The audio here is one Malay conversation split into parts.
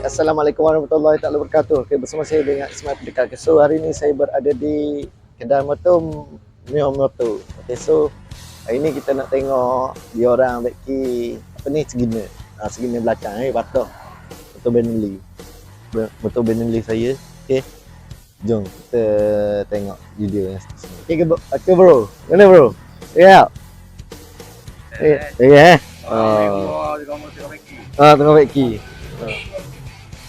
Okay, Assalamualaikum warahmatullahi taala wabarakatuh. Okay, bersama saya dengan Ismail Pendekar. Okay, so hari ni saya berada di kedai motor Mio Moto. Okay, so hari ni kita nak tengok dia orang beki apa ni segina. Ha, segina belakang eh patah. Motor Benelli. Be- Motor Benelli saya. Okay. Jom kita tengok video yang seterusnya. Okay, ke, okay bro. Mana bro? Ya. Eh, eh, eh. Oh. Ah, tengah beki. Ya,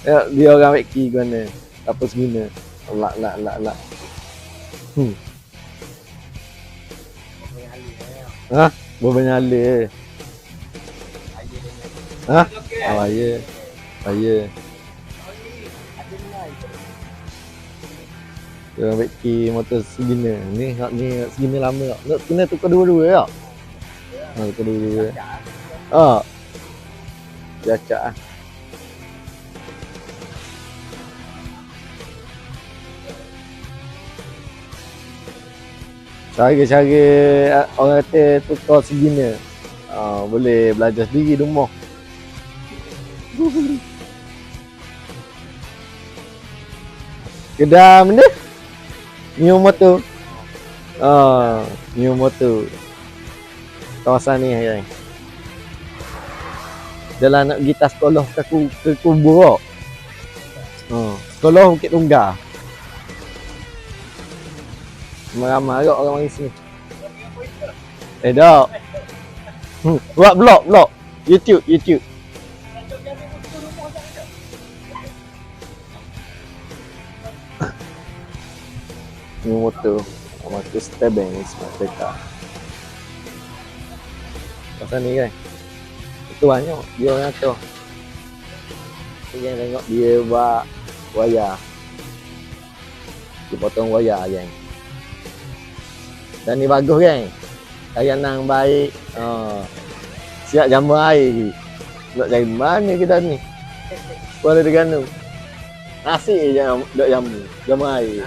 dia orang Mekki ke mana? Apa seguna? Lak, lak, lak, lak. Hmm. Ha? Berbanyak ala. Ha? Oh, ya. Oh, ya. Dia orang Mekki motor segina. Ni, hak ni segina lama tak? Nak kena tukar dua-dua tak? Ha, tukar dua-dua. Ah. Dia acak ah. Cara-cara ah, orang kata tukar segina. Uh, boleh belajar sendiri di rumah. Kedai mana? New Motor. Ah, New Motor. Kawasan ni yang. Jalan nak pergi tas sekolah ke kubur. Oh, sekolah Bukit Tunggal. Ramai agak orang mari sini. Eh dak. Hmm, buat vlog, vlog. YouTube, YouTube. Ni motor. Motor Stebeng ni semua kereta. Pasal ni kan. Itu banyak dia orang tu. Yang tengok dia buat wayar. Dia potong wayar yang. Dan ni bagus kan? Layanan baik. Ha. Siap jamu air. Nak cari mana kita ni? Kuala Terengganu. Nasi je jam, jamu. Jamu air.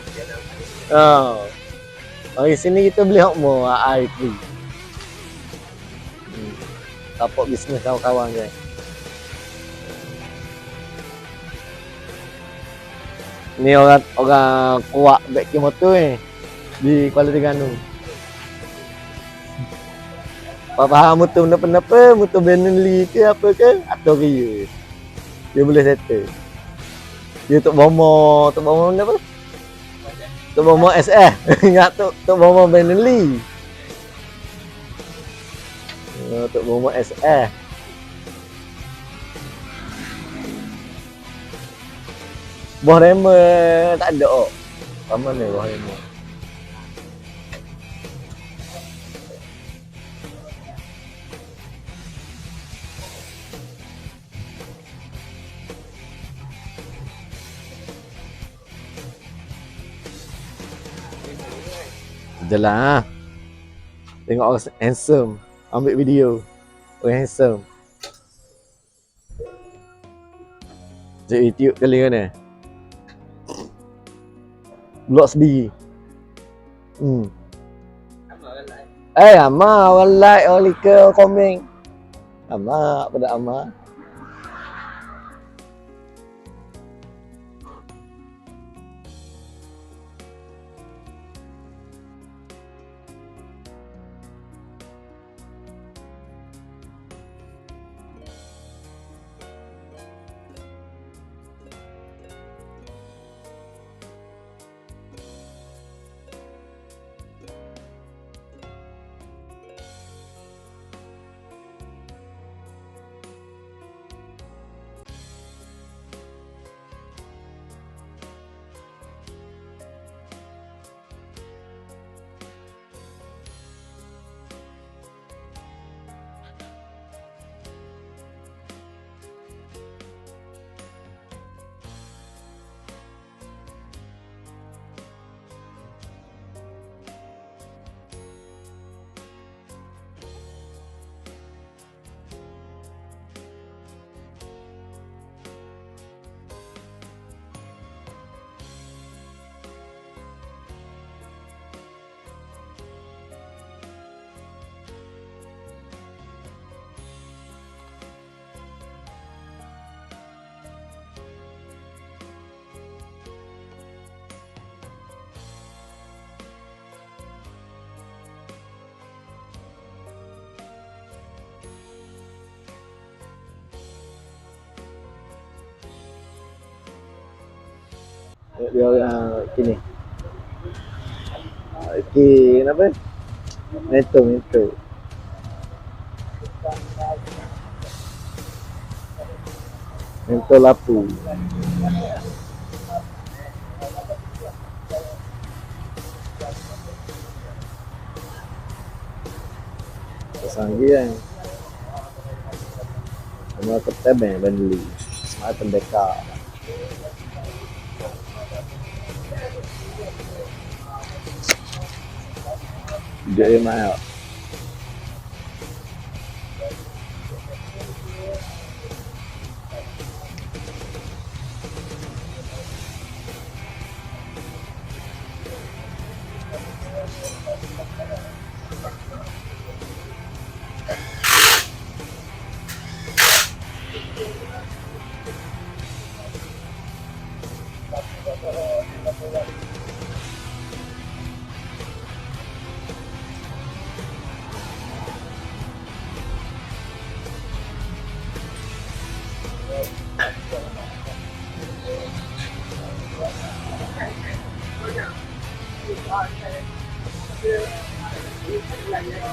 Ha. Mari sini kita beli hokmo air free. Hmm. Tapak bisnes kawan-kawan kan. Ni orang orang kuat beki motor ni di Kuala Terengganu. Apa faham motor kenapa-napa, motor Benelli ke apa ke, atau Ria. Dia boleh settle. Dia tok bomo, tok bomo mana apa? Tok bomo SF. Ingat tok tok bomo Benelli. Oh, tok bomo SF. Buah rema tak ada. Apa mana buah rema? Jalan ah. Tengok orang handsome. Ambil video. Orang handsome. Cek YouTube kali mana? Blog sendiri. Hmm. Eh, ama orang like, orang like, orang komen. Ama, pada ama. Dia orang kini. Okey, kenapa? Neto, neto. Neto lapu. Sanggi kan. Semua ketep eh beli. Semua tembeka. Dia yang mahal.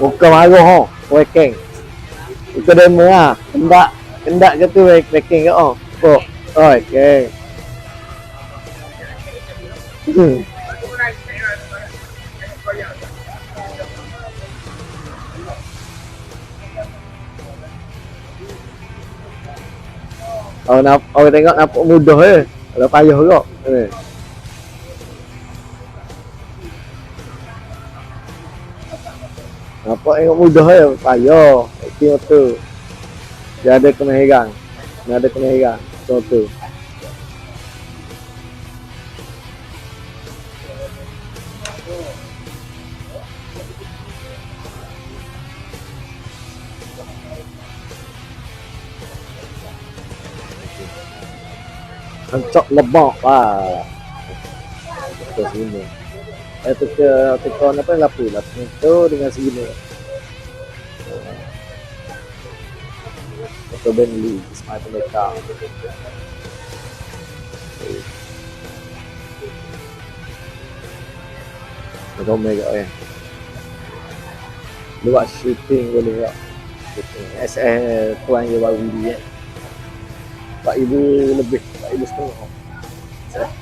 Muka marah ho, waking. Itu demo ah. Kendak kendak ke tu waking ke oh. Oh, oh okay. Hmm. Oh, nak, oh tengok nampak mudah je. Kalau payah juga. Eh. Nampak tengok mudah je. Payah. Tengok tu. Dia ada kemahiran. Dia ada kemahiran. Tengok tu. Hancok lebok lah. Ke sini. Eh tu ke tekon apa lapu lapu itu dengan sini. Atau Bentley, smart mereka. Kau mega eh. Luar shooting boleh tak? SL tuan je baru beli eh. 4000 lebih, 4000 setengah.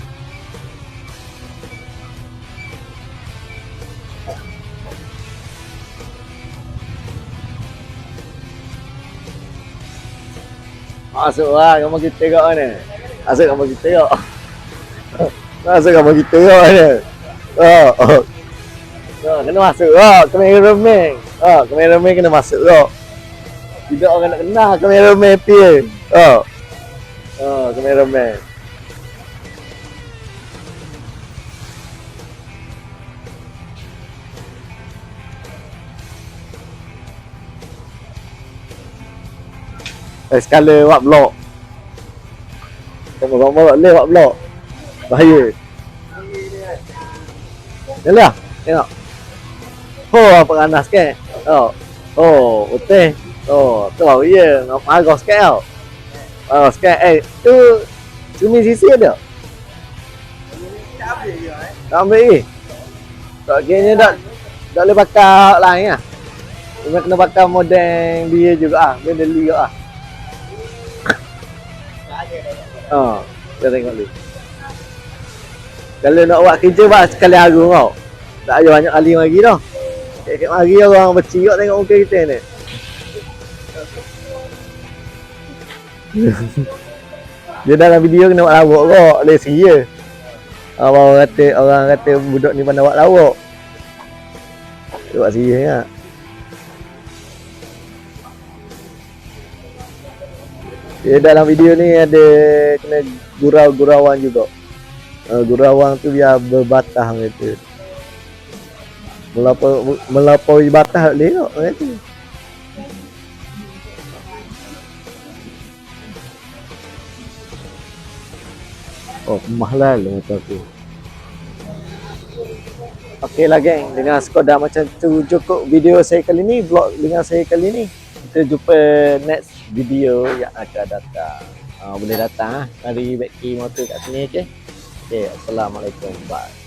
Masuk lah, kamu kita tengok mana? Masuk kamu kita tengok. Masuk kamu kita tengok mana? Oh, oh. Oh, kena masuk lah, kameraman. Oh, kameraman kena masuk lah. Tidak orang nak kenal kameraman pi. Oh. Oh, kameraman. Sekali buat blok. Kamu-kamu tak boleh buat blok. Bahaya. Yalah, tengok. Oh, apa ganas ke? Oh. Oh, betul. Oh, tu baru ya. Nak marah sikit tau. Marah sikit. Eh, tu cumi sisi ada? Tak ambil lagi? Tak kira tak tak boleh bakar lain lah. Cuma kena bakar model dia juga ah. Dia deli juga ah. Ha, kita tengok dulu. Kalau nak buat kerja buat sekali hari kau. Tak ada banyak kali lagi dah. Kek mari orang berciok tengok muka kita ni. Dia dalam video kena buat lawak kok, boleh seria. Orang kata orang kata budak ni pandai buat lawak. Dia buat seria kan. Dia dalam video ni ada kena gurau-gurauan juga. Uh, gurauan tu biar berbatah gitu. Melampaui melampaui batas boleh tak orang tu. Oh, mahal lah motor aku. Okey lah geng, dengan Skoda macam tu cukup video saya kali ni, vlog dengan saya kali ni. Kita jumpa next video yang akan datang. Uh, boleh datang ah, mari Becky motor kat sini okey. Okey, Assalamualaikum. Bye.